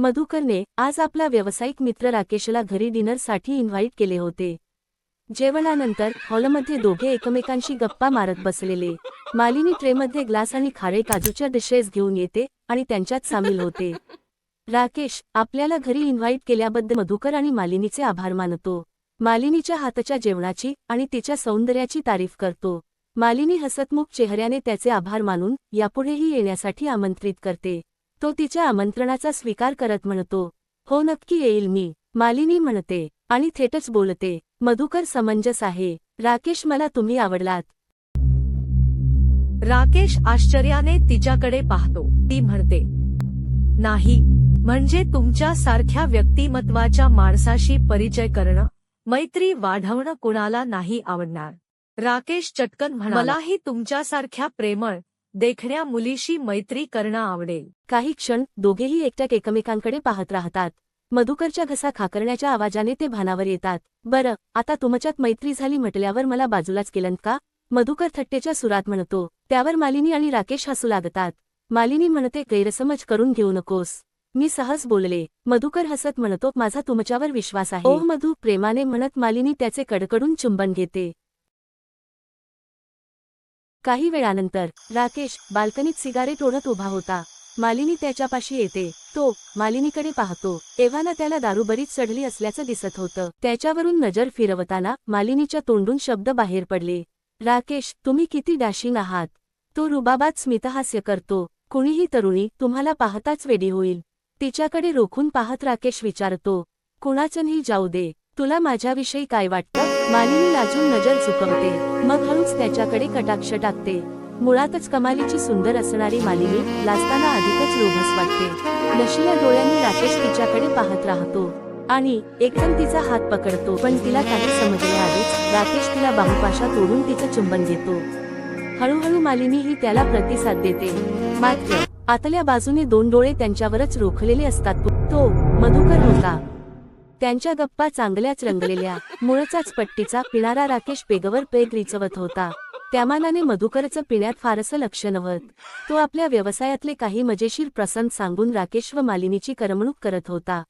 मधुकरने आज आपला व्यावसायिक मित्र राकेशला घरी डिनरसाठी इन्व्हाइट केले होते. जेवणानंतर हॉलमध्ये दोघे एकमेकांशी गप्पा मारत बसलेले. मालिनी ट्रेमध्ये ग्लास आणि खारे काजूच्या डिशेस घेऊन येते आणि त्यांच्यात सामील होते. राकेश आपल्याला घरी इन्व्हाइट केल्याबद्दल मधुकर आणि मालिनीचे आभार मानतो. मालिनीच्या हातच्या जेवणाची आणि तिच्या सौंदर्याची तारीफ करतो. मालिनी हसतमुख चेहऱ्याने त्याचे आभार मानून यापुढेही येण्यासाठी आमंत्रित करते. तो तिच्या आमंत्रणाचा स्वीकार करत म्हणतो हो नक्की येईल मी मालिनी म्हणते आणि थेटच बोलते मधुकर समंजस आहे राकेश मला तुम्ही आवडलात. राकेश आश्चर्याने तिच्याकडे पाहतो ती म्हणते नाही म्हणजे तुमच्या सारख्या व्यक्तिमत्वाच्या माणसाशी परिचय करणं मैत्री वाढवणं कुणाला नाही आवडणार. राकेश चटकन म्हणालाही तुमच्यासारख्या प्रेमळ देखण्या मुलीशी मैत्री करणं आवडेल. काही क्षण दोघेही एकट्याक एकमेकांकडे पाहत राहतात. मधुकरच्या घसा खाकरण्याच्या आवाजाने ते भानावर येतात. बरं आता तुमच्यात मैत्री झाली म्हटल्यावर मला बाजूलाच केलं का? मधुकर थट्टेच्या सुरात म्हणतो. त्यावर मालिनी आणि राकेश हसू लागतात. मालिनी म्हणते गैरसमज करून घेऊ नकोस. मी सहज बोलले. मधुकर हसत म्हणतो माझा तुमच्यावर विश्वास आहे. ओह मधु प्रेमाने म्हणत मालिनी त्याचे कडकडून चुंबन घेते. काही वेळानंतर राकेश बाल्कनीत सिगारेट ओढत उभा होता. मालिनी त्याच्यापाशी येते. तो मालिनीकडे पाहतो. एव्हाना त्याला दारू बरीच चढली असल्याचं दिसत होतं. त्याच्यावरून नजर फिरवताना मालिनीच्या तोंडून शब्द बाहेर पडले. राकेश तुम्ही किती डॅशिंग आहात? तो रुबाबात स्मितहास्य करतो. कुणीही तरुणी तुम्हाला पाहताच वेडी होईल. तिच्याकडे रोखून पाहत राकेश विचारतो कुणाचंही जाऊ दे. तुला माझ्याविषयी काय वाटतं? मालिनी लाजून नजर चुकवते. मग हळूच त्याच्याकडे कटाक्ष टाकते. मुळातच कमालीची सुंदर असणारी मालिनी लाजताना अधिकच लोभस वाटते. नशिल्या डोळ्यांनी राकेश तिच्याकडे पाहत राहतो. आणि एकदम तिचा हात पकडतो. पण तिला काही समजले आधीच राकेश तिला बाहुपाशा तोडून तिचं चुंबन घेतो. हळूहळू मालिनी ही त्याला प्रतिसाद देते. मात्र आतल्या बाजूने दोन डोळे त्यांच्यावरच रोखलेले असतात तो मधुकर होता. त्यांच्या गप्पा चांगल्याच रंगलेल्या. मुळचाच पट्टीचा पिणारा राकेश पेगवर पेग रिचवत होता. त्यामानाने मधुकरचं पिण्यात फारसं लक्ष नव्हत. तो आपल्या व्यवसायातले काही मजेशीर प्रसंग सांगून राकेश व मालिनीची करमणूक करत होता.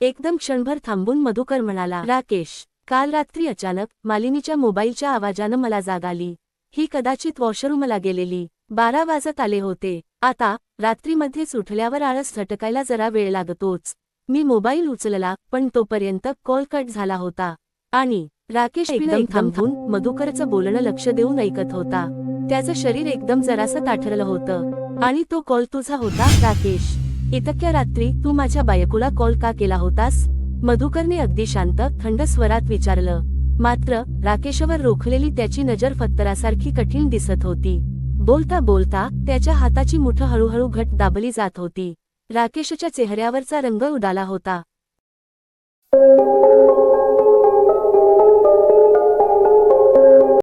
एकदम क्षणभर थांबून मधुकर म्हणाला राकेश काल रात्री अचानक मालिनीच्या मोबाईलच्या आवाजानं मला जाग आली. ही कदाचित वॉशरूमला गेलेली. बारा वाजत आले होते. आता रात्रीमध्येच उठल्यावर आळस झटकायला जरा वेळ लागतोच. मी मोबाईल उचलला पण तोपर्यंत कॉल कट झाला होता. आणि राकेश एकदम थांबून मधुकरचं बोलणं लक्ष देऊन ऐकत होता. त्याचं शरीर एकदम जरासं ताठरलं होतं. आणि तो कॉल तुझा होता राकेश. इतक्या रात्री तू माझ्या बायकोला कॉल का केला होतास? मधुकरने अगदी शांत थंड स्वरात विचारलं. मात्र राकेशवर रोखलेली त्याची नजर फत्तरासारखी कठीण दिसत होती. बोलता बोलता त्याच्या हाताची मुठ हळूहळू घट दाबली जात होती. राकेशच्या चेहऱ्यावरचा रंग उडाला होता.